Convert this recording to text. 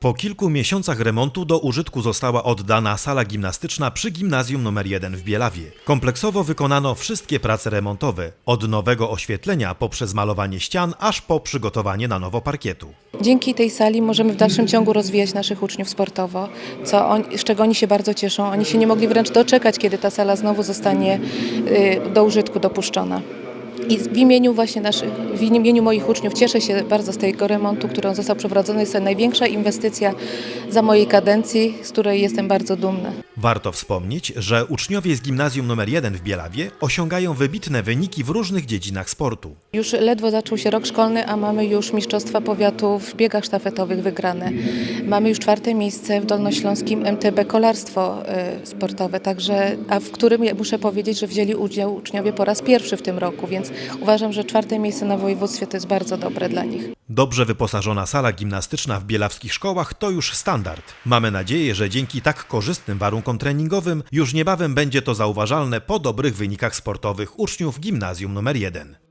Po kilku miesiącach remontu do użytku została oddana sala gimnastyczna przy gimnazjum nr 1 w Bielawie. Kompleksowo wykonano wszystkie prace remontowe, od nowego oświetlenia poprzez malowanie ścian, aż po przygotowanie na nowo parkietu. Dzięki tej sali możemy w dalszym ciągu rozwijać naszych uczniów sportowo, co on, z czego oni się bardzo cieszą. Oni się nie mogli wręcz doczekać, kiedy ta sala znowu zostanie y, do użytku dopuszczona. I w imieniu właśnie naszych, w imieniu moich uczniów cieszę się bardzo z tego remontu, który został przeprowadzony. Jest to największa inwestycja za mojej kadencji, z której jestem bardzo dumna. Warto wspomnieć, że uczniowie z gimnazjum nr 1 w Bielawie osiągają wybitne wyniki w różnych dziedzinach sportu. Już ledwo zaczął się rok szkolny, a mamy już Mistrzostwa Powiatu w biegach sztafetowych wygrane. Mamy już czwarte miejsce w Dolnośląskim MTB Kolarstwo y, Sportowe, także, a w którym muszę powiedzieć, że wzięli udział uczniowie po raz pierwszy w tym roku, więc uważam, że czwarte miejsce na województwie to jest bardzo dobre dla nich. Dobrze wyposażona sala gimnastyczna w bielawskich szkołach to już standard. Mamy nadzieję, że dzięki tak korzystnym warunkom treningowym już niebawem będzie to zauważalne po dobrych wynikach sportowych uczniów gimnazjum nr 1.